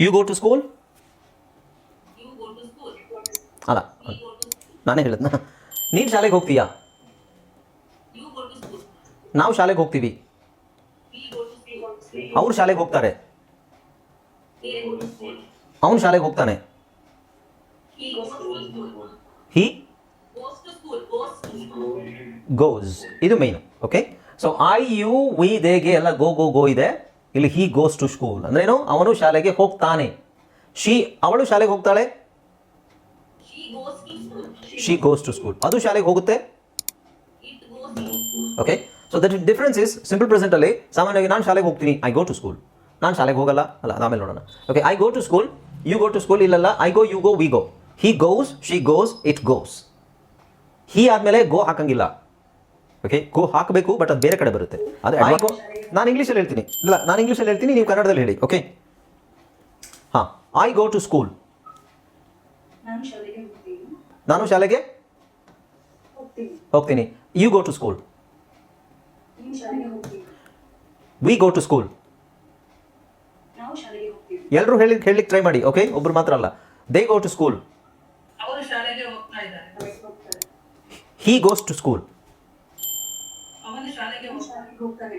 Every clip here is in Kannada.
You go to school You go to school. ಅಲ್ಲ go to ನಾನೇ ಹೇಳಿದ್ನ ನೀನು ಶಾಲೆಗೆ ಹೋಗ್ತೀಯಾ ನಾವು ಶಾಲೆಗೆ ಹೋಗ್ತೀವಿ go to school. ಅವ್ರು ಶಾಲೆಗೆ ಹೋಗ್ತಾರೆ. ಅವನು ಶಾಲೆಗೆ ಹೋಗ್ತಾನೆ. ಹಿ. ಗೋಸ್ ಇದು main okay so I you we ದೇಗೆ ಎಲ್ಲ ಗೋ ಗೋ ಗೋ ಇದೆ ಇಲ್ಲಿ ಹೀ ಗೋಸ್ ಟು ಸ್ಕೂಲ್ ಅಂದ್ರೆ ಏನು? ಅವನು ಶಾಲೆಗೆ ಹೋಗ್ತಾನೆ. ಶಿ ಅವಳು ಶಾಲೆಗೆ ಹೋಗ್ತಾಳೆ? She goes to school. She goes to school ಅದು ಶಾಲೆಗೆ ಹೋಗುತ್ತೆ. Okay so that difference is simple ಪ್ರೆಸೆಂಟಲ್ಲಿ ಸಾಮಾನ್ಯವಾಗಿ ನಾನು ಶಾಲೆಗೆ ಹೋಗ್ತೀನಿ ಐ ಗೋ ಟು ಸ್ಕೂಲ್ ನಾನು ಶಾಲೆಗೆ ಹೋಗಲ್ಲ. ಅಲ್ಲ ಆಮೇಲೆ ನೋಡೋಣ. Okay I go to school you go to school ಇಲ್ಲಲ್ಲ I go you go we go he goes she goes it goes he ಆದಮೇಲೆ ಗೋ ಹಾಕಂಗಿಲ್ಲ. ಓಕೆ ಗೋ ಹಾಕಬೇಕು ಬಟ್ ಅದು ಬೇರೆ ಕಡೆ ಬರುತ್ತೆ. ಅದು ನಾನು ಇಂಗ್ಲೀಷಲ್ಲಿ ಹೇಳ್ತೀನಿ. ಇಲ್ಲ ನಾನು ಇಂಗ್ಲೀಷಲ್ಲಿ ಹೇಳ್ತೀನಿ ನೀವು ಕನ್ನಡದಲ್ಲಿ ಹೇಳಿ ಓಕೆ ಹಾಂ ಐ ಗೋ ಟು ಸ್ಕೂಲ್ ನಾನು ಶಾಲೆಗೆ ಹೋಗ್ತೀನಿ. You go to school we go to school ಎಲ್ಲರೂ ಹೇಳಿ ಹೇಳಲಿಕ್ಕೆ ಟ್ರೈ ಮಾಡಿ ಓಕೆ ಒಬ್ರು ಮಾತ್ರ ಅಲ್ಲ. They go to school he goes to school ಶಾಲೆಗೆ ನೀವು ಹೋಗ್ತಾ ಶಾಲೆಗೆ ಹೋಗ್ತಾನೆ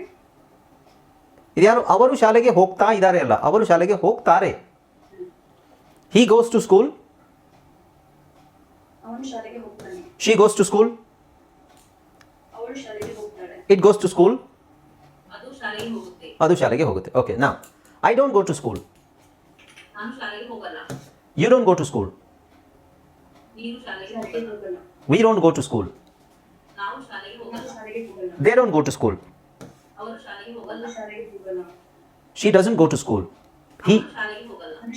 ಇದ್ಯಾರು ಅವರು ಶಾಲೆಗೆ ಹೋಗ್ತಾ ಇದ್ದಾರೆ ಅಲ್ಲ. ಅವರು ಶಾಲೆಗೆ ಹೋಗ್ತಾರೆ. ಹಿ ಗೋಸ್ ಟು ಸ್ಕೂಲ್ ಅವನು ಶಾಲೆಗೆ ಹೋಗ್ತಾನೆ. ಶಿ ಗೋಸ್ ಟು ಸ್ಕೂಲ್ ಅವಳು ಶಾಲೆಗೆ ಹೋಗ್ತಾಳೆ. ಇಟ್ ಗೋಸ್ ಟು ಸ್ಕೂಲ್ ಅದು ಶಾಲೆಗೆ ಹೋಗುತ್ತೆ. ಅದು ಶಾಲೆಗೆ ಹೋಗುತ್ತೆ. ಓಕೆ ನಾ I don't go to school ನಾನು ಶಾಲೆಗೆ ಹೋಗಲ್ಲ. You don't go to school ನೀನು ಶಾಲೆಗೆ ಶಾಲೆಗೆ ಹೋಗಲ್ಲ. ಹೋಗಲ್ಲ. We don't go to school ನಾವು ಶಾಲೆಗೆ ನಾನು ಹೋಗಲ್ಲ. ಶಾಲೆಗೆ ಹೋಗಲ್ಲ. They don't go to school she doesn't go to school he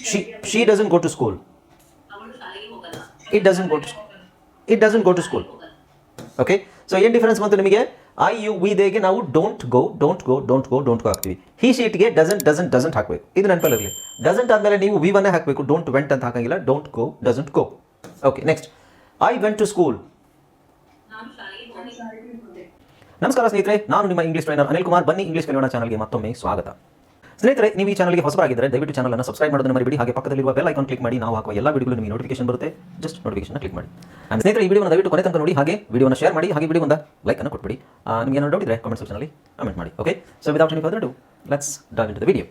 she she doesn't go to school it doesn't go to it doesn't go to school okay so ಏನು ಡಿಫರೆನ್ಸ್ ಬಂತು ನಿಮಗೆ? ಐ ಯು ವಿ ದೇಗೆ ನಾವು don't go don't go don't go don't go ಹಾಕ್ತೀವಿ. ಹಿ ಶೀಟ್ಗೆ ಡಸಂಟ್ ಡಸಂಟ್ ಡಸಂಟ್ ಹಾಕಬೇಕು. ಇದು ನೆನಪಲ್ಲಿರಲಿ ಡಸಂಟ್ ಆದಮೇಲೆ ನೀವು ವಿ ಒನ್ನೇ ಹಾಕಬೇಕು. ಡೋಂಟ್ ವೆಂಟ್ ಅಂತ ಹಾಕಂಗಿಲ್ಲ. Don't go doesn't go okay next I went to school ನಾನು ಶಾಲೆಗೆ ನಾನು ಹೋಗಿ ಶಾಲೆಗೆ ಹೋದೆ ನಮಸ್ಕಾರ ಸ್ನೇಹಿತರೆ, ನಾನು ನಿಮ್ಮ ಇಂಗ್ಲಿಷ್ ಟ್ರೈನರ್ ಅನಿಲ್ ಕುಮಾರ್. ಬನ್ನಿ ಇಂಗ್ಲಿಷ್ ಕಲಿಯೋಣ ಚಾನಲ್ಗೆ ಮತ್ತೊಮ್ಮೆ ಸ್ವಾಗತ. ಸ್ನೇಹಿತರೆ, ನೀವು ಈ ಚಾನಲ್ಗೆ ಹೊಸಬರಾಗಿದ್ದರೆ ದಯವಿಟ್ಟು ಚಾನಲ್ ಅನ್ನು ಸಬ್ಸ್ಕ್ರೈಬ್ ಮಾಡೋದನ್ನ ಮರಿಬೇಡಿ. ಹಾಗೆ ಪಕ್ಕದಲ್ಲಿರುವ ಬೆಲ್ ಐಕಾನ್ ಕ್ಲಿಕ್ ಮಾಡಿ, ನಾವು ಹಾಕುವ ಎಲ್ಲ ವಿಡಿಯೋಗಳು ನಿಮಗೆ ನೋಟಿಫಿಕೇಶನ್ ಬರುತ್ತೆ. ಜಸ್ಟ್ ನೋಟಿಫಿಕೇಶನ್ ಕ್ಲಿಕ್ ಮಾಡಿ. ಸ್ನೇಹಿತರೆ, ಈ ವಿಡಿಯೋನ ದಯವಿಟ್ಟು ಕೊನೆ ತನಕ ನೋಡಿ. ಹಾಗೆ ವಿಡಿಯೋನ ಶೇರ್ ಮಾಡಿ. ಹಾಗೆ ವಿಡಿಯೋ ಒಂದು ಲೈಕ್ ಅನ್ನು ಕೊಟ್ಬಿಡಿ. ನಿಮಗೆ ಏನಾದರೂ ಡೌಟ್ ಇದ್ರೆ ಕಾಮೆಂಟ್ ಸೆಕ್ಷನಲ್ಲಿ ಕಮೆಂಟ್ ಮಾಡಿ. Okay so without any further do let's dive into the video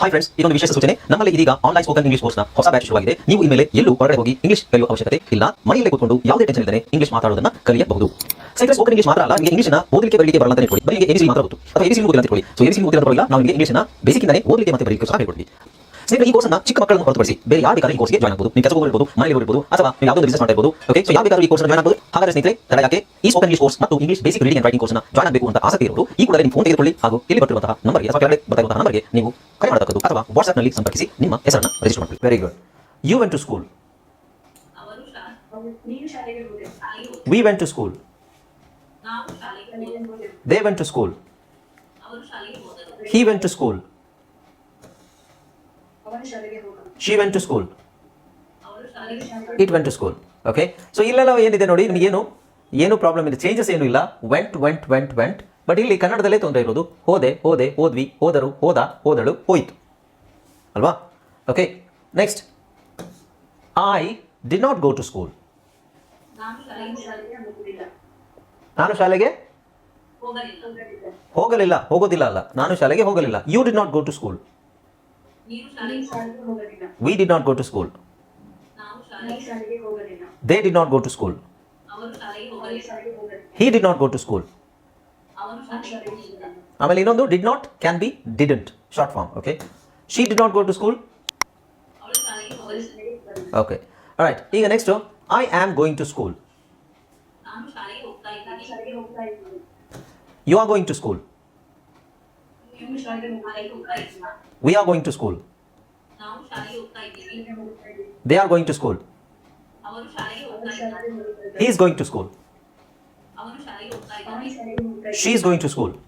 hi friends ಇದೊಂದು ವಿಶೇಷ ಸೂಚನೆ. ನಮ್ಮಲ್ಲಿ ಇದೀಗ ಆನ್ಲೈನ್ ಸ್ಪೋಕನ್ ಇಂಗ್ಲಿಷ್ ಕೋರ್ಸ್ನ ಹೊಸ ಬ್ಯಾಚ್ ಶುರುವಾಗಿದೆ. ನೀವು ಇನ್ಮೇಲೆ ಎಲ್ಲೂ ಹೊರಗಡೆ ಹೋಗಿ ಇಂಗ್ಲಿಷ್ ಕಲಿಯುವ ಅವಶ್ಯಕತೆ ಇಲ್ಲ. ಮನೆಯಲ್ಲೇ ಕೂತ್ಕೊಂಡು ಯಾವುದೇ ಟೆನ್ಷನ್ ಇಲ್ಲದೆ ಇಂಗ್ಲಿಷ್ ಮಾತಾಡೋದನ್ನ ಕಲಿಯಬಹುದು. ಸ್ನೇಹಿತರೆ ಸ್ಪೋಕನ್ ಇಂಗ್ಲಿಷ್ ಮಾತ್ರ ಅಲ್ಲ, ನಿಮಗೆ ಇಂಗ್ಲಿಷ್ನ ಓದಲಿಕ್ಕೆ ಬರಲಿಕ್ಕೆ ಬರಲ್ಲ ಅಂತ ಹೇಳಿ ಬರೀ ಎಬಿಸಿ ಮಾತ್ರ ಗೊತ್ತು ಅಥವಾ ಎಬಿಸಿ ಓದಿಲ್ಲ ಅಂತ ಹೇಳಿ ಸೊ ಎಬಿಸಿ ಓದಿಲ್ಲ ನಾವು ನಿಮಗೆ ಇಂಗ್ಲೀಷ್ನ ಬೇಸಿಕ್ ಇಂದಾನೆ ಓದಲಿಕ್ಕೆ ಮತ್ತೆ ಬರಲಿಕ್ಕೆ ಸಹ ಹೇಳ್ಕೊಡ್ತೀವಿ. ಸ್ನೇಹಿತರೆ ಈ ಕೋರ್ಸ್ ಅನ್ನ ಚಿಕ್ಕ ಮಕ್ಕಳನ್ನು ಹೊರತುಪಡಿಸಿ ಬೇರೆ ಯಾರು ಬೇಕಾದ್ರೆ ಈ ಕೋರ್ಸ್ಗೆ ಜಾಯ್ನ್ ಆಗಬಹುದು ನೀವು ಕೆಲಸ ಹೋಗಿರ್ಬೋದು ಮನೆಯಲ್ಲಿ ಇರ್ಬೋದು ಅಥವಾ ನೀವು ಯಾವುದೋ ಬಿಸಿನೆಸ್ ಮಾಡ್ತಾ ಇರ್ಬೋದು. ಓಕೆ ಸೊ ಯಾವ ಬೇಕಾದ್ರೂ ಈ ಕೋರ್ಸ್ ಜಾಯ್ನ್ ಆಗಬಹುದು ಹಾಗಾದ್ರೆ ಸ್ನೇಹಿತರೆ ತಡ ಯಾಕೆ ಈ ಸ್ಪೋಕನ್ ಇಂಗ್ಲಿಷ್ ಕೋರ್ಸ್ ಮತ್ತು English basic reading and writing ಕೋರ್ಸ್ನ ಜಾಯ್ನ್ ಆಗಬೇಕು ಅಂತ ಆಸಕ್ತಿ ಇರೋರು ಈ ಕೂಡ ನಿಮ್ಮ ಫೋನ್ ತೆಗೆದುಕೊಳ್ಳಿ ಹಾಗೂ ಇಲ್ಲಿ ಬರ್ತಿರುವಂತಹ ನಂಬರ್ಗೆ ಅಥವಾ ಕೆಳಗಡೆ ಬರ್ತಾ ನಂಬರ್ಗೆ ನೀವು ಕರೆ ಮಾಡತಕ್ಕದ್ದು ಅಥವಾ ವಾಟ್ಸ್ಆಪ್ನಲ್ಲಿ ಸಂಪರ್ಕಿಸಿ ನಿಮ್ಮ ಹೆಸರನ್ನು ರಿಜಿಸ್ಟರ್ ಮಾಡಿ very good you went to school we went to school they went to school ಅವರು ಶಾಲೆಗೆ ಹೋದರು. He went to school she went to school it went to school okay so ಇಲ್ಲೆಲ್ಲ ಏನಿದೆ ನೋಡಿ? ನಿಮಗೇನು ಏನು? ಪ್ರಾಬ್ಲಮ್ ಇದೆ ಚೇಂಜಸ್ ಏನೂ ಇಲ್ಲ. Went went went went but ಇಲ್ಲಿ ಕನ್ನಡದಲ್ಲೇ ತೊಂದರೆ ಇರೋದು. ಹೋದೆ ಹೋದೆ ಹೋದ್ವಿ ಹೋದರು ಹೋದ ಹೋದಳು ಹೋಯಿತು. ಅಲ್ವಾ? Okay next I did not go to school ನಾನು ಶಾಲೆಗೆ ಹೋಗಲಿಲ್ಲ. ಹೋಗೋದಿಲ್ಲ ಅಲ್ಲ. ನಾನು ಶಾಲೆಗೆ ಹೋಗಲಿಲ್ಲ. You did not go to school ನೀನು ನೀನು ಶಾಲೆಗೆ ಶಾಲೆಗೆ ಹೋಗಲಿಲ್ಲ we did not go to school ನಾವು ನೀನು ಶಾಲೆಗೆ ಶಾಲೆಗೆ ಹೋಗಲಿಲ್ಲ. They did not go to school ಅವರು ಶಾಲೆಗೆ ಅವಳು ಹೋಗಲಿಲ್ಲ. ಶಾಲೆಗೆ ಹೋಗಲಿಲ್ಲ. He did not go to school ಅವನು ನಾನು ಶಾಲೆಗೆ ಶಾಲೆಗೆ ಹೋಗಲಿಲ್ಲ. ಹೋಗಲಿಲ್ಲ. ಆಮೇಲೆ ಇನ್ನೊಂದು did not can be didn't short form okay she did not go to school ಅವಳು ಶಾಲೆಗೆ ಅವಳು ಹೋಗಲಿಲ್ಲ. ಶಾಲೆಗೆ ಹೋಗಲಿಲ್ಲ ಓಕೆ ರೈಟ್ ಈಗ next I am going to school ನಾನು ಶಾಲೆಗೆ ಹೋಗ್ತಾ ನಾನು ಇದ್ದೀನಿ ಶಾಲೆಗೆ ಹೋಗ್ತಾ ಇದ್ದೀನಿ. You are going to school ನೀವು ಶಾಲೆಗೆ ಹೋಗ್ತಾ ಶಾಲೆಗೆ ಹೋಗ್ತಾ ಇದ್ದೀನ we are going to school They are going to school. He is going to school. She is going to school.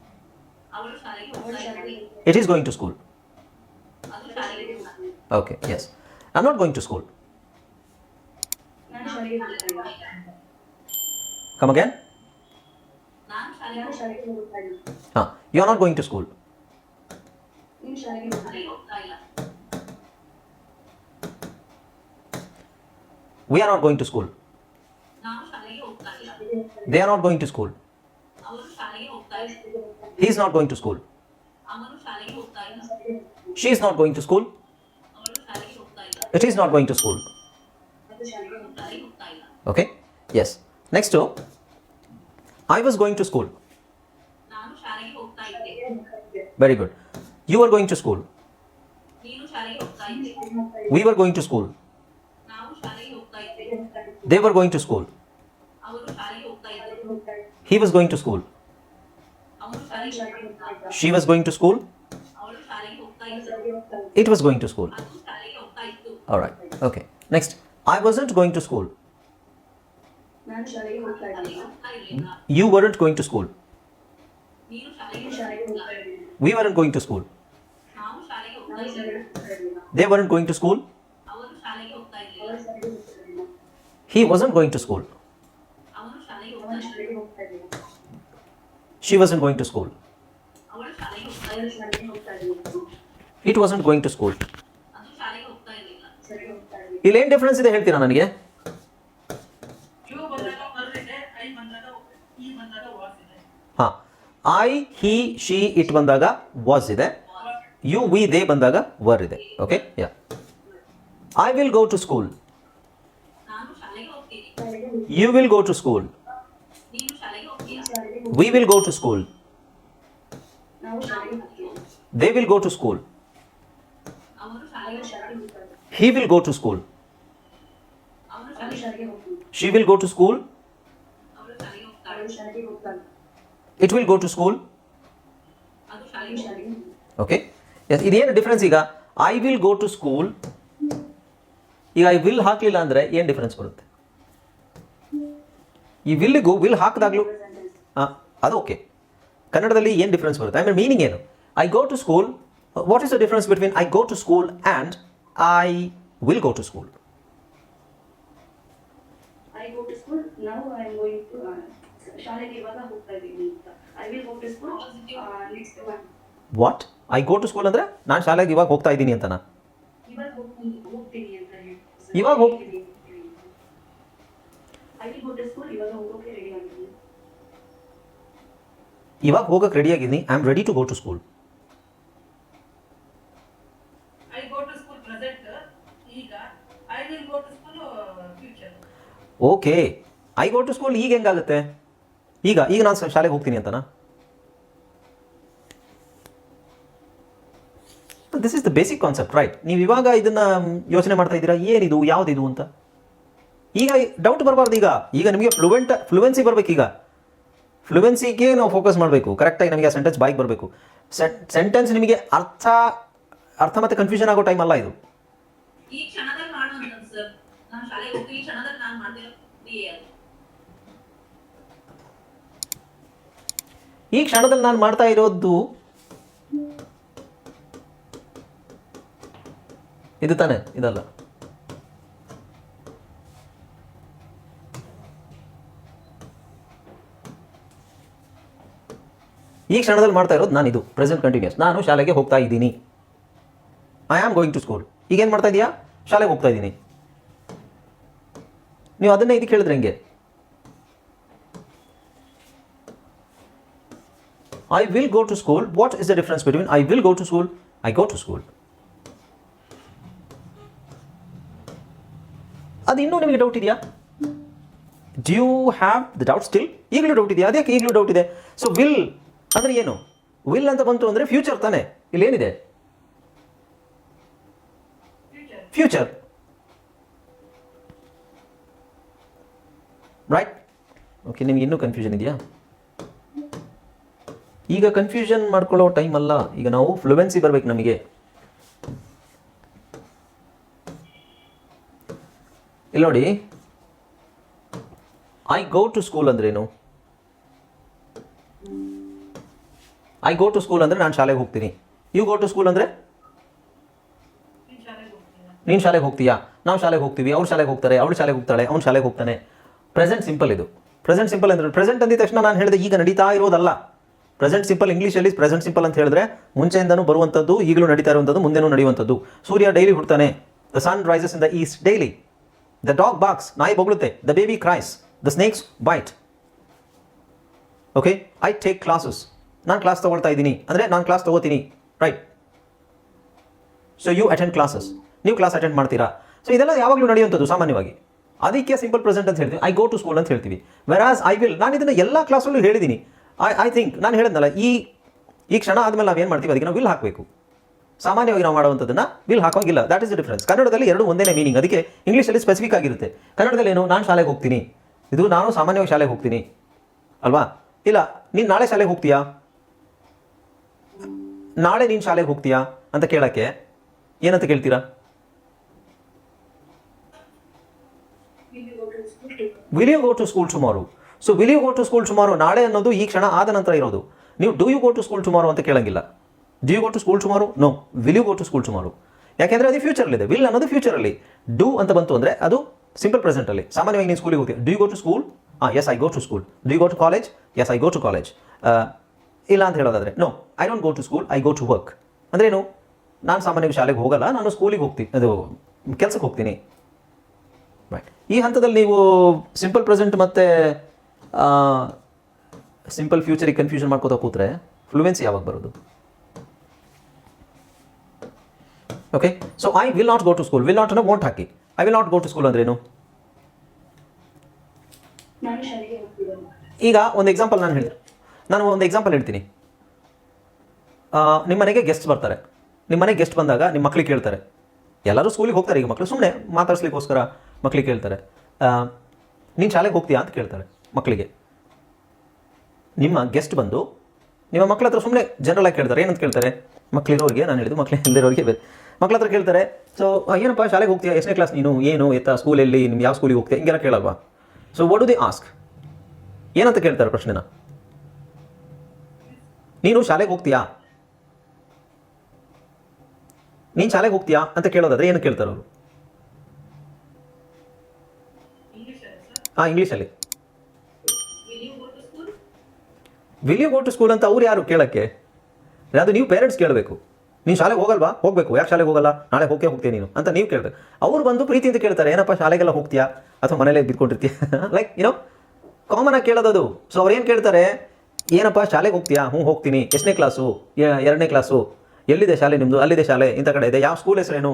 It is going to school. Okay, yes. I'm not going to school. Come again? Huh. You're not going to school. We are not going to school. They are not going to school. He is not going to school. She is not going to school. It is not going to school. Okay? Yes. Next to I was going to school. Very good. You were going to school. We were going to school. They were going to school. He was going to school. She was going to school. It was going to school. All right. Okay. Next. I wasn't going to school. You weren't going to school. We weren't going to school. They weren't going to school. He wasn't going to school She wasn't going to school it wasn't going to school ಇಲ್ಲಿ ಏನು ಡಿಫ್ರೆನ್ಸ್ ಇದೆ ಹೇಳ್ತೀರಾ ನನಗೆ? ಹಾಂ. ಐ ಹಿ ಶಿ ಇಟ್ ಬಂದಾಗ ವಾಸ್ ಇದೆ. ಯು ವಿ ದೇ ಬಂದಾಗ ವರ್ ಇದೆ. Okay yeah I will go to school ಶಾಲೆಗೆ ಹೋಗ್ತೀನಿ. You will go to school ನೀನು ಶಾಲೆಗೆ ಹೋಗ್ತೀಯಾ ಶಾಲೆಗೆ we will go to school ನಾವು ಶಾಲೆಗೆ ಹೋಗ್ತೀವಿ they will go to school ಅವನು ಅವನು ಶಾಲೆಗೆ ಶಾಲೆಗೆ ಹೋಗ್ತಾನೆ ಹೋಗ್ತಾನೆ he will go to school ಅವನು ಅವನು ಶಾಲೆಗೆ ಶಾಲೆಗೆ ಹೋಗ್ತಾನೆ she will go to school ಅವಳು ಶಾಲೆಗೆ ಹೋಗ್ತಾಳೆ ಅವನು ಶಾಲೆಗೆ ಹೋಗ್ತಾನೆ it will go to school ಅದು ಅವನು ಶಾಲೆಗೆ ಶಾಲೆಗೆ ಹೋಗ್ತಾನೆ ಹೋಗ್ತಾನೆ ಓಕೆ ಎಸ್ ಇದೇನು ಡಿಫ್ರೆನ್ಸ್ ಈಗ I will go to school ಈಗ ಐ ವಿಲ್ ಹಾಕಲಿಲ್ಲ ಅಂದರೆ ಏನು ಡಿಫ್ರೆನ್ಸ್ ಬರುತ್ತೆ ಈ ವಿಲ್ಗೂ ವಿಲ್ ಹಾಕಿದಾಗಲೂ. ಅದು ಓಕೆ ಕನ್ನಡದಲ್ಲಿ ಏನು ಡಿಫ್ರೆನ್ಸ್ ಬರುತ್ತೆ? ಐ ಮೀನ್ ಮೀನಿಂಗ್ ಏನು? I go to school what is the difference between I go to school and I will go to school what I go to school ಅಂದರೆ ನಾನು ಶಾಲೆಗೆ ಇವಾಗ ಹೋಗ್ತಾ ಇದ್ದೀನಿ ಅಂತನಾ ಹೋಗ್ತೀನಿ ಹೋಗ್ತೀನಿ ಹೇಳಿ. ಇವಾಗ ಹೋಗ್- ಐ ಗೋ ಟು ಸ್ಕೂಲ್ ಇವಾಗ ಹೋಗೋಕೆ ರೆಡಿ ಆಗಿದ್ದೀನಿ. ಇವಾಗ ಹೋಗಕ್ಕೆ ರೆಡಿಯಾಗಿದ್ದೀನಿ I am ready to go to school I go to school present ಈಗ. I will go to school future okay I go to school ಈಗ ಹೆಂಗಾಗುತ್ತೆ? ಈಗ ಈಗ ನಾನು ಶಾಲೆಗೆ ಹೋಗ್ತೀನಿ ಅಂತನಾ? This is the basic concept right ನೀವು ಇವಾಗ ಇದನ್ನ ಯೋಚನೆ ಮಾಡ್ತಾ ಇದ್ದೀರಾ? ಏನಿದು? ಯಾವುದಿದು ಅಂತ? ಈಗ ಡೌಟ್ ಬರಬಾರ್ದು ಈಗ. ಈಗ ನಿಮಗೆ ಫ್ಲೂಯೆಂಟ್ ಫ್ಲೂಯೆನ್ಸಿ ಬರಬೇಕು ಈಗ. ಫ್ಲೂಯೆನ್ಸಿಗೆ ನಾವು ಫೋಕಸ್ ಮಾಡಬೇಕು. ಕರೆಕ್ಟಾಗಿ ನಮಗೆ ಆ ಸೆಂಟೆನ್ಸ್ ಬಾಯ್ಗೆ ಬರಬೇಕು. ಸೆಂಟೆನ್ಸ್ ನಿಮಗೆ ಅರ್ಥ ಅರ್ಥ ಮತ್ತೆ ಕನ್ಫ್ಯೂಷನ್ ಆಗೋ ಟೈಮ್ ಅಲ್ಲ ಇದು. ಕ್ಷಣದಲ್ಲಿ ಈ ಕ್ಷಣದಲ್ಲಿ ನಾನು ಮಾಡ್ತಾ ಇರೋದು ಇದು ತಾನೆ ಇದಲ್ಲ. ಈ ಕ್ಷಣದಲ್ಲಿ ಮಾಡ್ತಾ ಇರೋದು ನಾನು ಇದು ಪ್ರೆಸೆಂಟ್ ಕಂಟಿನ್ಯೂಸ್ ನಾನು ಶಾಲೆಗೆ ಹೋಗ್ತಾ ಇದ್ದೀನಿ. I am going to school ಈಗೇನು ಮಾಡ್ತಾ ಇದೀಯಾ? ಶಾಲೆಗೆ ಹೋಗ್ತಾ ಇದ್ದೀನಿ. ನೀವು ಅದನ್ನೇ ಇದಕ್ಕೆ ಹೇಳಿದ್ರೆ ಹೆಂಗೆ? I will go to school. What is the difference between I will go to school? I go to school. ಅದು ಇನ್ನೂ ನಿಮಗೆ ಡೌಟ್ ಇದೆಯಾ? Do you have the doubt still ಈಗಲೂ ಡೌಟ್ ಇದೆಯಾ? ಅದಕ್ಕೆ ಈಗಲೂ ಡೌಟ್ ಇದೆ? ಸೊ ವಿಲ್ ಅಂದರೆ ಏನು? ವಿಲ್ ಅಂತ ಬಂತು ಅಂದರೆ ಫ್ಯೂಚರ್ ತಾನೆ. ಇಲ್ಲೇನಿದೆ? ಫ್ಯೂಚರ್ ಫ್ಯೂಚರ್ ರೈಟ್ ಓಕೆ ನಿಮ್ಗೆ ಇನ್ನೂ ಕನ್ಫ್ಯೂಷನ್ ಇದೆಯಾ? ಈಗ ಕನ್ಫ್ಯೂಷನ್ ಮಾಡ್ಕೊಳ್ಳೋ ಟೈಮ್ ಅಲ್ಲ. ಈಗ ನಾವು ಫ್ಲೂವೆನ್ಸಿ ಬರ್ಬೇಕು ನಮಗೆ. ಇಲ್ಲಿ ನೋಡಿ ಐ ಗೋ ಟು ಸ್ಕೂಲ್ ಅಂದ್ರೇನು? ಐ ಗೋ ಟು ಸ್ಕೂಲ್ ಅಂದರೆ ನಾನು ಶಾಲೆಗೆ ಹೋಗ್ತೀನಿ. ಯು ಗೋ ಟು ಸ್ಕೂಲ್ ಅಂದರೆ? ನೀನ್ ಶಾಲೆಗೆ ಹೋಗ್ತೀಯಾ? ನಾವು ಶಾಲೆಗೆ ಹೋಗ್ತೀವಿ, ಅವ್ರು ಶಾಲೆಗೆ ಹೋಗ್ತಾರೆ, ಅವಳು ಶಾಲೆಗೆ ಹೋಗ್ತಾಳೆ, ಅವ್ನು ಶಾಲೆಗೆ ಹೋಗ್ತಾನೆ. ಪ್ರೆಸೆಂಟ್ ಸಿಂಪಲ್ ಇದು. ಪ್ರೆಸೆಂಟ್ ಸಿಂಪಲ್ ಅಂದರೆ ಪ್ರೆಸೆಂಟ್ ಅಂದಿದ ತಕ್ಷಣ ನಾನು ಹೇಳಿದೆ, ಈಗ ನಡೀತಾ ಇರೋದಲ್ಲ. ಪ್ರೆಸೆಂಟ್ ಸಿಂಪಲ್ ಇಂಗ್ಲೀಷಲ್ಲಿ ಪ್ರೆಸೆಂಟ್ ಸಿಂಪಲ್ ಅಂತ ಹೇಳಿದ್ರೆ ಮುಂಚೆಯಿಂದನೂ ಬರುವಂಥದ್ದು ಈಗಲೂ ನಡೀತಾ ಇರುವಂಥದ್ದು ಮುಂದೆನೂ ನಡೆಯುವಂಥದ್ದು ಸೂರ್ಯ daily ಹುಡ್ತಾನೆ. The sun rises in the east daily the dog barks ನಾಯಿ ಬೊಗಳುತ್ತೆ. The baby cries the snakes bite okay I take classes ನಾನು ಕ್ಲಾಸ್ ತೊಗೊಳ್ತಾ ಇದ್ದೀನಿ. ಅಂದರೆ ನಾನು class ತೊಗೋತೀನಿ. Right so you attend classes ನೀವು ಕ್ಲಾಸ್ ಅಟೆಂಡ್ ಮಾಡ್ತೀರಾ? ಸೊ ಇದೆಲ್ಲ ಯಾವಾಗಲೂ ನಡೆಯುವಂಥದ್ದು ಸಾಮಾನ್ಯವಾಗಿ. ಅದಕ್ಕೆ ಸಿಂಪಲ್ ಪ್ರೆಸೆಂಟ್ ಅಂತ ಹೇಳ್ತೀವಿ. ಐ ಗೋ ಟು ಸ್ಕೂಲ್ ಅಂತ ಹೇಳ್ತೀವಿ. ವೆರಾಸ್ ಐ ವಿಲ್ ನಾನು ಇದನ್ನು ಎಲ್ಲ ಕ್ಲಾಸಲ್ಲೂ ಹೇಳಿದ್ದೀನಿ ಐ ಐ ಥಿಂಕ್ ನಾನು ಹೇಳಿದ್ನಲ್ಲ, ಈ ಈ ಕ್ಷಣ ಆದಮೇಲೆ ನಾವು ಏನು ಮಾಡ್ತೀವಿ? ಅದಕ್ಕೆ ನಾವು ವಿಲ್ ಹಾಕಬೇಕು. ಸಾಮಾನ್ಯವಾಗಿ ನಾವು ಮಾಡುವಂಥದ್ದನ್ನು ವಿಲ್ ಹಾಕೋಂಗಿಲ್ಲ ದಟ್ ಇಸ್ ದ ಡಿಫ್ರೆನ್ಸ್ ಕನ್ನಡದಲ್ಲಿ ಎರಡು ಒಂದೇ ಮೀನಿಂಗ್ ಅದಕ್ಕೆ ಇಂಗ್ಲೀಷಲ್ಲಿ ಸ್ಪೆಸಿಫಿಕ್ ಆಗಿರುತ್ತೆ. ಕನ್ನಡದಲ್ಲಿ ಏನು? ನಾನು ಶಾಲೆಗೆ ಹೋಗ್ತೀನಿ. ಇದು ನಾನು ಸಾಮಾನ್ಯವಾಗಿ ಶಾಲೆಗೆ ಹೋಗ್ತೀನಿ. ಅಲ್ವಾ? ಇಲ್ಲ, ನೀನು ನಾಳೆ ಶಾಲೆಗೆ ಹೋಗ್ತೀಯಾ? ನಾಳೆ ನೀನು ಶಾಲೆಗೆ ಹೋಗ್ತೀಯಾ ಅಂತ ಕೇಳೋಕ್ಕೆ ಏನಂತ ಕೇಳ್ತೀರಾ? Will you go to school tomorrow so will you go to school tomorrow ನಾಳೆ ಅನ್ನೋದು ಈ ಕ್ಷಣ ಆದ ನಂತರ ಇರೋದು. ನೀವು do you go to school tomorrow ಅಂತ ಕೇಳಂಗಿಲ್ಲ. Do you go to school tomorrow no will you go to school tomorrow ಯಾಕೆಂದರೆ ಅದು ಫ್ಯೂಚರಲ್ಲಿದೆ ವಿಲ್ ಅನ್ನೋದು ಫ್ಯೂಚರಲ್ಲಿ ಡೂ ಅಂತ ಬಂತು ಅಂದರೆ ಅದು ಸಿಂಪಲ್ ಪ್ರೆಸೆಂಟಲ್ಲಿ ಸಾಮಾನ್ಯವಾಗಿ ನೀನು ಸ್ಕೂಲಿಗೆ ಹೋಗ್ತೀವಿ you go to school yes I go to school you go to college yes I go to college ಇಲ್ಲ ಅಂತ ಹೇಳೋದಾದರೆ no I don't go to school I go to work ಅಂದ್ರೇನು ನಾನು ಸಾಮಾನ್ಯವಾಗಿ ಶಾಲೆಗೆ ಹೋಗಲ್ಲ ನಾನು ಸ್ಕೂಲಿಗೆ ಹೋಗ್ತೀನಿ ಅದು ಕೆಲಸಕ್ಕೆ ಹೋಗ್ತೀನಿ. ರೈಟ್ ಈ ಹಂತದಲ್ಲಿ ನೀವು ಸಿಂಪಲ್ ಪ್ರೆಸೆಂಟ್ ಮತ್ತು ಸಿಂಪಲ್ ಫ್ಯೂಚರಿಗೆ ಕನ್ಫ್ಯೂಷನ್ ಮಾಡ್ಕೋತಾ ಕೂತ್ರೆ ಫ್ಲೂಯೆನ್ಸಿ ಯಾವಾಗ ಬರೋದು? Okay so I will not go to school will not ಅನ್ನೋ won't hockey. I will not go to school ಅಂದ್ರೇನು ಈಗ ಒಂದು ಎಕ್ಸಾಂಪಲ್ ನಾನು ಹೇಳ್ತೀನಿ. ನಾನು ಒಂದು ಎಕ್ಸಾಂಪಲ್ ಹೇಳ್ತೀನಿ. ನಿಮ್ಮ ಮನೆಗೆ ಗೆಸ್ಟ್ ಬರ್ತಾರೆ. ನಿಮ್ಮ ಮನೆಗೆ ಗೆಸ್ಟ್ ಬಂದಾಗ ನಿಮ್ಮ ಮಕ್ಳಿಗೆ ಕೇಳ್ತಾರೆ. ಎಲ್ಲರೂ ಸ್ಕೂಲಿಗೆ ಹೋಗ್ತಾರೆ ಈಗ ಮಕ್ಕಳು ಸುಮ್ಮನೆ ಮಾತಾಡ್ಸ್ಲಿಕ್ಕೋಸ್ಕರ ಮಕ್ಳಿಗೆ ಕೇಳ್ತಾರೆ. ನೀನು ಶಾಲೆಗೆ ಹೋಗ್ತೀಯಾ ಅಂತ ಕೇಳ್ತಾರೆ ಮಕ್ಕಳಿಗೆ ನಿಮ್ಮ ಗೆಸ್ಟ್ ಬಂದು ನಿಮ್ಮ ಮಕ್ಕಳ ಹತ್ರ ಸುಮ್ಮನೆ ಜನರಲ್ ಆಗಿ ಕೇಳ್ತಾರೆ. ಏನಂತ ಕೇಳ್ತಾರೆ? ಮಕ್ಕಳಿರೋರಿಗೆ ನಾನು ಹೇಳಿದ್ದು ಮಕ್ಕಳು ಇಲ್ಲದಿರೋರಿಗೆ ಬೇರೆ. ಮಕ್ಕಳ ಹತ್ರ ಕೇಳ್ತಾರೆ ಸೊ ಏನಪ್ಪ ಶಾಲೆಗೆ ಹೋಗ್ತೀಯಾ? ಎಷ್ಟನೇ ಕ್ಲಾಸ್ ನೀನು? ಏನು? ಎತ್ತ? ಸ್ಕೂಲಲ್ಲಿ ನಿಮ್ಮ ಯಾವ ಸ್ಕೂಲಿಗೆ ಹೋಗ್ತೀಯಾ? ಹಿಂಗೆಲ್ಲ ಕೇಳಲ್ವಾ? So what do they ask ಏನಂತ ಕೇಳ್ತಾರೆ ಪ್ರಶ್ನೆನ? ನೀನು ಶಾಲೆಗೆ ಹೋಗ್ತೀಯಾ? ನೀನು ಶಾಲೆಗೆ ಹೋಗ್ತೀಯಾ ಅಂತ ಕೇಳೋದಾದ್ರೆ ಏನು ಕೇಳ್ತಾರೆ ಅವರು? ಹಾಂ ಇಂಗ್ಲೀಷಲ್ಲಿ? Will you go to school ಅಂತ ಅವ್ರು ಯಾರು ಕೇಳಕ್ಕೆ? ಅದು ನೀವು ಪೇರೆಂಟ್ಸ್ ಕೇಳಬೇಕು. ನೀನು ಶಾಲೆಗೆ ಹೋಗಲ್ವಾ? ಹೋಗಬೇಕು. ಯಾಕೆ ಶಾಲೆಗೆ ಹೋಗಲ್ಲ? ನಾಳೆ ಹೋಗೇ ಹೋಗ್ತೀಯ ನೀನು ಅಂತ ನೀವು ಕೇಳಿದ್ರೆ ಅವ್ರು ಬಂದು ಪ್ರೀತಿಯಿಂದ ಕೇಳ್ತಾರೆ, ಏನಪ್ಪ ಶಾಲೆಗೆಲ್ಲ ಹೋಗ್ತೀಯಾ? ಅಥವಾ ಮನೇಲೇ ಬಿದ್ಕೊಂಡಿರ್ತೀಯ ಲೈಕ್ ಏನೋ ಕಾಮನ್ ಆಗಿ ಕೇಳೋದದು. ಸೊ ಅವ್ರು ಏನು ಕೇಳ್ತಾರೆ? ಏನಪ್ಪ, ಶಾಲೆಗೆ ಹೋಗ್ತೀಯಾ? ಹ್ಞೂ, ಹೋಗ್ತೀನಿ. ಎಷ್ಟನೇ ಕ್ಲಾಸು ಎರಡನೇ ಕ್ಲಾಸು ಎಲ್ಲಿದೆ ಶಾಲೆ ನಿಮ್ಮದು ಅಲ್ಲಿದೆ ಶಾಲೆ? ಇಂಥ ಕಡೆ ಇದೆ. ಯಾವ ಸ್ಕೂಲ್ ಹೆಸರೇನು?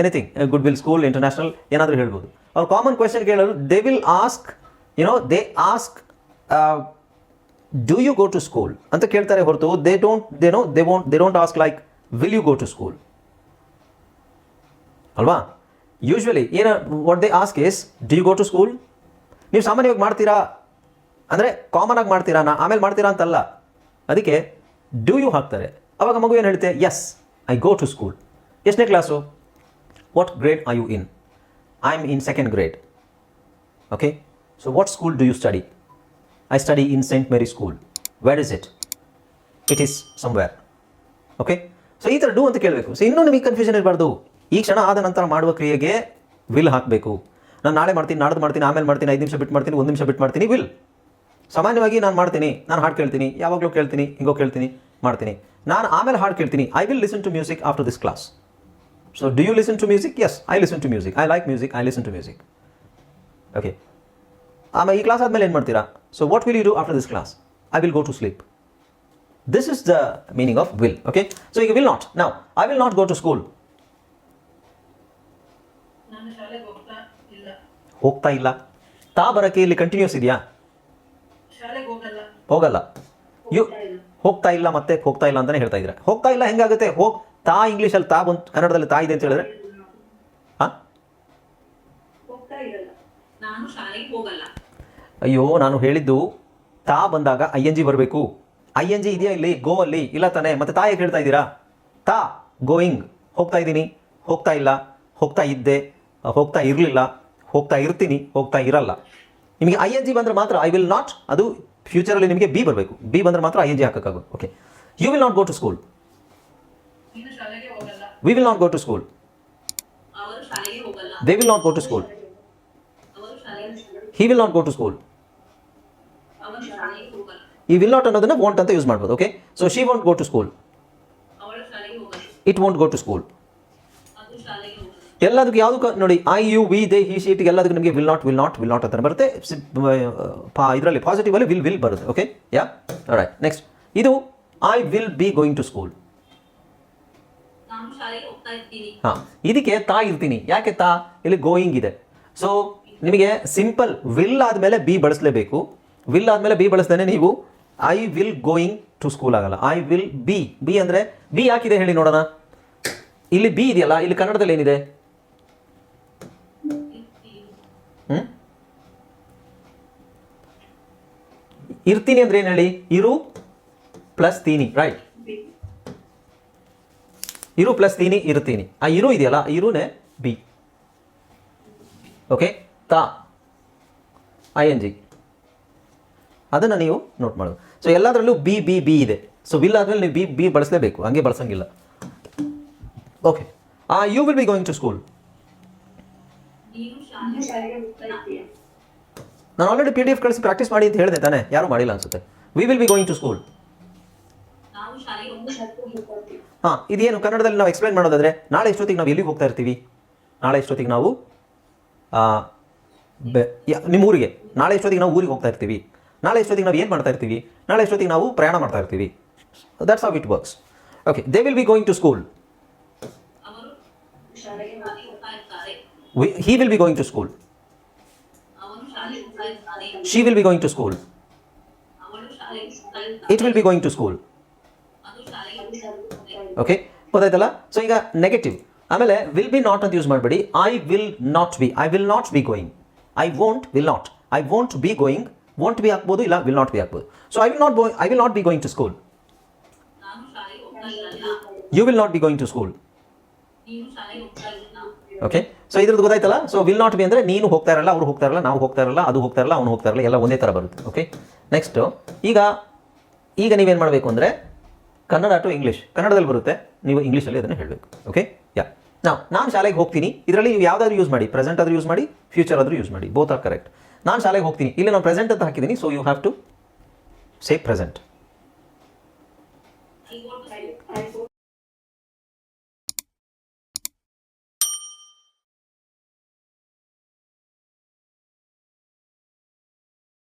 Anything good will school international ಏನಾದರೂ ಹೇಳ್ಬೋದು. ಅವ್ರು ಕಾಮನ್ ಕ್ವೆಶನ್ ಕೇಳಲು they will ask you know they ask do you go to school ಅಂತ ಕೇಳ್ತಾರೆ ಹೊರತು they don't they know they won't they don't ask like will you go to school ಅಲ್ವಾ? ಯೂಶ್ವಲಿ ಏನ what they ask is do you go to school ನೀವು ಸಾಮಾನ್ಯವಾಗಿ ಮಾಡ್ತೀರಾ? ಅಂದರೆ ಕಾಮನ್ ಆಗಿ ಮಾಡ್ತೀರಾ ನಾ ಆಮೇಲೆ ಮಾಡ್ತೀರಾ ಅಂತಲ್ಲ. ಅದಕ್ಕೆ ಡೂ ಯು ಹಾಕ್ತಾರೆ. ಅವಾಗ ಮಗು ಏನು ಹೇಳುತ್ತೆ yes I go to school ಎಷ್ಟನೇ class? What grade I you in I am in second grade okay so what school do you study I study in Saint Mary school Where is it it is somewhere okay so ಈ ಥರ ಡೂ ಅಂತ ಕೇಳಬೇಕು. ಸೊ ಇನ್ನೂ ನಿಮಗೆ ಕನ್ಫ್ಯೂಷನ್ ಇರಬಾರ್ದು. ಈ ಕ್ಷಣ ಆದ ನಂತರ ಮಾಡುವ ಕ್ರಿಯೆಗೆ ವಿಲ್ ಹಾಕಬೇಕು. ನಾನು ನಾಳೆ ಮಾಡ್ತೀನಿ, ನಾಡ್ದು ಮಾಡ್ತೀನಿ, ಆಮೇಲೆ ಮಾಡ್ತೀನಿ, ಐದು ನಿಮಿಷ ಬಿಟ್ಟು ಮಾಡ್ತೀನಿ, ಒಂದು ನಿಮಿಷ ಬಿಟ್ಟು ಮಾಡ್ತೀನಿ ವಿಲ್ ಸಾಮಾನ್ಯವಾಗಿ ನಾನು ಮಾಡ್ತೀನಿ ನಾನು ಹಾಡು ಕೇಳ್ತೀನಿ ಯಾವಾಗಲೂ ಕೇಳ್ತೀನಿ ಹಿಂಗೋ ಕೇಳ್ತೀನಿ ಮಾಡ್ತೀನಿ. ನಾನು ಆಮೇಲೆ ಹಾಡು ಕೇಳ್ತೀನಿ I will listen to music after this class so do you listen to music yes I listen to music I like music I listen to music okay ಆಮೇಲೆ ಈ ಕ್ಲಾಸ್ ಆದಮೇಲೆ ಏನು ಮಾಡ್ತೀರಾ? So what will you do after this class I will go to sleep this is the meaning of will okay so ಈಗ ವಿಲ್ ನಾಟ್ ನಾವು I will not go to school ಹೋಗ್ತಾ ಇಲ್ಲ. ತಾ ಬರೋಕ್ಕೆ ಇಲ್ಲಿ ಕಂಟಿನ್ಯೂಸ್ ಇದೆಯಾ? ಹೋಗಲ್ಲ. ಯು ಹೋಗ್ತಾ ಇಲ್ಲ ಮತ್ತೆ ಹೋಗ್ತಾ ಇಲ್ಲ ಅಂತಾನೆ ಹೇಳ್ತಾ ಇದ್ದಾರೆ. ಹೋಗ್ತಾ ಇಲ್ಲ ಹೆಂಗಾಗುತ್ತೆ? ಹೋಗ್ ತಾ ಇಂಗ್ಲೀಷಲ್ಲಿ ತಾ ಬಂತು ಕನ್ನಡದಲ್ಲಿ ತಾ ಇದೆ ಅಂತ ಹೇಳಿದ್ರೆ? ಹಾಂ? ಅಯ್ಯೋ ನಾನು ಹೇಳಿದ್ದು ತಾ ಬಂದಾಗ ಐ ಎನ್ ಜಿ ಬರಬೇಕು. ಐ ಎನ್ ಜಿ ಇದೆಯಾ ಇಲ್ಲಿ? ಗೋ ಅಲ್ಲಿ. ಇಲ್ಲ ತಾನೆ. ಮತ್ತೆ ತಾ ಹೇಗೆ ಹೇಳ್ತಾ ಇದ್ದೀರಾ? ತಾ ಗೋಯಿಂಗ್. ಹೋಗ್ತಾ ಇದ್ದೀನಿ. ಹೋಗ್ತಾ ಇಲ್ಲ. ಹೋಗ್ತಾ ಇದ್ದೆ. ಹೋಗ್ತಾ ಇರಲಿಲ್ಲ. ಹೋಗ್ತಾ ಇರ್ತೀನಿ. ಹೋಗ್ತಾ ಇರಲ್ಲ. ನಿಮಗೆ ಐ ಎನ್ ಜಿ ಬಂದರೆ ಮಾತ್ರ ಐ ವಿಲ್ ನಾಟ್. ಅದು ಫ್ಯೂಚರಲ್ಲಿ ನಿಮಗೆ ಬಿ ಬರಬೇಕು. ಬಿ ಬಂದರೆ ಮಾತ್ರ I N G ಹಾಕೋಕ್ಕಾಗೋದು okay you will not go to school we will not go to school they will not go to school he will not go to school ಈ ವಿಲ್ ನಾಟ್ ಅನ್ನೋದನ್ನ ವಾಂಟ್ ಅಂತ ಯೂಸ್ ಮಾಡ್ಬೋದು. Okay so she won't go to school it won't go to school ಅದು ಶಾಲೆಗೆ ಶಾಲೆಗೆ ಹೋಗೋದು ಎಲ್ಲದಕ್ಕೆ ಯಾವುದಕ್ಕೂ ನೋಡಿ I you we they he she it ಎಲ್ಲದಕ್ಕೂ ನಿಮಗೆ will not will not will not ಅಂತ ಬರುತ್ತೆ. ಇದರಲ್ಲಿ ಪಾಸಿಟಿವ್ ಅಲ್ಲಿ ವಿಲ್ ವಿಲ್ ಬರುತ್ತೆ ಓಕೆ ಯಾ ರೈಟ್ ನೆಕ್ಸ್ಟ್ ಇದು I will be going to school ಹಾಂ ಇದಕ್ಕೆ ತಾ ಇರ್ತೀನಿ. ಯಾಕೆ ತಾ? ಇಲ್ಲಿ ಗೋಯಿಂಗ್ ಇದೆ. ಸೊ ನಿಮಗೆ ಸಿಂಪಲ್ ವಿಲ್ ಆದಮೇಲೆ ಬಿ ಬಳಸಲೇಬೇಕು. ವಿಲ್ ಆದಮೇಲೆ ಬಿ ಬಳಸ್ದೇನೆ ನೀವು I will going to school ಆಗಲ್ಲ. ಐ ವಿಲ್ ಬಿ ಬಿ ಅಂದರೆ ಬಿ ಯಾಕಿದೆ ಹೇಳಿ ನೋಡೋಣ. ಇಲ್ಲಿ ಬಿ ಇದೆಯಲ್ಲ ಇಲ್ಲಿ ಕನ್ನಡದಲ್ಲಿ ಏನಿದೆ? ಇರ್ತೀನಿ ಅಂದ್ರೆ ಏನು ಹೇಳಿ? ಇರು ಪ್ಲಸ್ ತೀನಿ ರೈಟ್ ಇರು ಪ್ಲಸ್ ತೀನಿ ಇರ್ತೀನಿ ಆ ಇರು ಇದೆಯಲ್ಲ ಇರುನೇ ಬಿ. ಓಕೆ ತಾ. ಐ ಎನ್ ಜಿ ಅದನ್ನು ನೀವು ನೋಟ್ ಮಾಡೋದು. ಸೊ ಎಲ್ಲದರಲ್ಲೂ ಬಿ ಬಿ ಬಿ ಇದೆ. ಸೊ ವಿಲ್ ಆದಮೇಲೆ ನೀವು ಬಿ ಬಿ ಬಳಸಲೇಬೇಕು. ಹಂಗೆ ಬಳಸಂಗಿಲ್ಲ. ಓಕೆ ಆ you will be going to school ನೀನು ಆಲ್ರೆಡಿ ಪಿ ಡಿ ಎಫ್ ಕಳಿಸಿ ಪ್ರಾಕ್ಟೀಸ್ ಮಾಡಿ ಅಂತ ಹೇಳಿದೆ ತಾನೆ. ಯಾರು ಮಾಡಿಲ್ಲ ಅನ್ಸುತ್ತೆ? We will be going to school ಹಾಂ ಇದೇನು? ಕನ್ನಡದಲ್ಲಿ ನಾವು ಎಕ್ಸ್ಪ್ಲೈನ್ ಮಾಡೋದಾದ್ರೆ ನಾಳೆ ಎಷ್ಟೊತ್ತಿಗೆ ನಾವು ಎಲ್ಲಿಗೆ ಹೋಗ್ತಾ ಇರ್ತೀವಿ? ನಾಳೆ ಎಷ್ಟೊತ್ತಿಗೆ ನಾವು ಆ, ನಿಮ್ಮ ಊರಿಗೆ? ನಾಳೆ ಎಷ್ಟೊತ್ತಿಗೆ ನಾವು ಊರಿಗೆ ಹೋಗ್ತಾ ಇರ್ತೀವಿ? ನಾಳೆ ಎಷ್ಟೊತ್ತಿಗೆ ನಾವು ಏನು ಮಾಡ್ತಾ ಇರ್ತೀವಿ? ನಾಳೆ ಎಷ್ಟೊತ್ತಿಗೆ ನಾವು ಪ್ರಯಾಣ ಮಾಡ್ತಾ ಇರ್ತೀವಿ? That's of it works okay they will be going to school ಅವರು ಶಾಲೆಗೆ ಶಾಲೆಗೆ ಹೋಗ್ತಾ ಇರ್ತಾರೆ he will be going to school ಅವನು ಶಾಲೆಗೆ ಹೋಗ್ತಾ ಇರ್ತಾನೆ she will be going to school ಅವಳು ಶಾಲೆಗೆ ಹೋಗ್ತಾ ಇರ್ತಾಳೆ it will be going to school ಅದು ಶಾಲೆಗೆ ನಾವು ಹೋಗ್ತಾ ಶಾಲೆಗೆ ಹೋಗ್ತಾ ಇದ್ದೀವಿ ಓಕೆ ಗೊತ್ತಾಯ್ತಲ್ಲ ಸೊ ಈಗ ನೆಗೆಟಿವ್ ಆಮೇಲೆ ವಿಲ್ ಬಿ ನಾಟ್ ಅಂತ ಯೂಸ್ ಮಾಡಬೇಡಿ. I will not be I will not be going I won't will not I won't be going won't be ಹಾಕ್ಬೋದು, ಇಲ್ಲ ವಿಲ್ ನಾಟ್ ಬಿ ಹಾಕ್ಬೋದು. So I will not go I will not be going to school ನಾನು ಶಾಲೆಗೆ ಹೋಗ್ತಾ ಇರಲ್ಲ you will not be going to school okay so ಇದ್ರದ್ದು ಗೊತ್ತಾಯ್ತಲ್ಲ? ಸೊ ವಿಲ್ ನಾಟ್ ಬಿ ಅಂದರೆ ನೀನು ಹೋಗ್ತಾ ಇರಲ್ಲ, ಅವ್ರು ಹೋಗ್ತಾ ಇರಲ್ಲ, ನಾವು ಹೋಗ್ತಾ ಇರಲ್ಲ, ಅದು ಹೋಗ್ತಾ ಇರಲ್ಲ, ಅವನು ಹೋಗ್ತಾ ಇರಲ್ಲ, ಎಲ್ಲ ಒಂದೇ ಥರ ಬರುತ್ತೆ. ಓಕೆ ನೆಕ್ಸ್ಟು ಈಗ ಈಗ ನೀವೇನು ಮಾಡಬೇಕು ಅಂದರೆ ಕನ್ನಡ ಟು ಇಂಗ್ಲೀಷ್ ಕನ್ನಡದಲ್ಲಿ ಬರುತ್ತೆ, ನೀವು ಇಂಗ್ಲೀಷಲ್ಲಿ ಅದನ್ನು ಹೇಳಬೇಕು. ಓಕೆ ಯಾ ನಾವು ನಾನು ಶಾಲೆಗೆ ಹೋಗ್ತೀನಿ. ಇದರಲ್ಲಿ ನೀವು ಯಾವುದಾದ್ರು ಯೂಸ್ ಮಾಡಿ ಪ್ರೆಸೆಂಟ್ ಆದರೂ ಯೂಸ್ ಮಾಡಿ ಫ್ಯೂಚರ್ ಆದರೂ ಯೂಸ್ ಮಾಡಿ. ಬೋತ್ ಆರ್ ಕರೆಕ್ಟ್ ನಾನು ಶಾಲೆಗೆ ಹೋಗ್ತೀನಿ. ಇಲ್ಲಿ ನಾನು ಪ್ರೆಸೆಂಟ್ ಅಂತ ಹಾಕಿದ್ದೀನಿ so you have to say present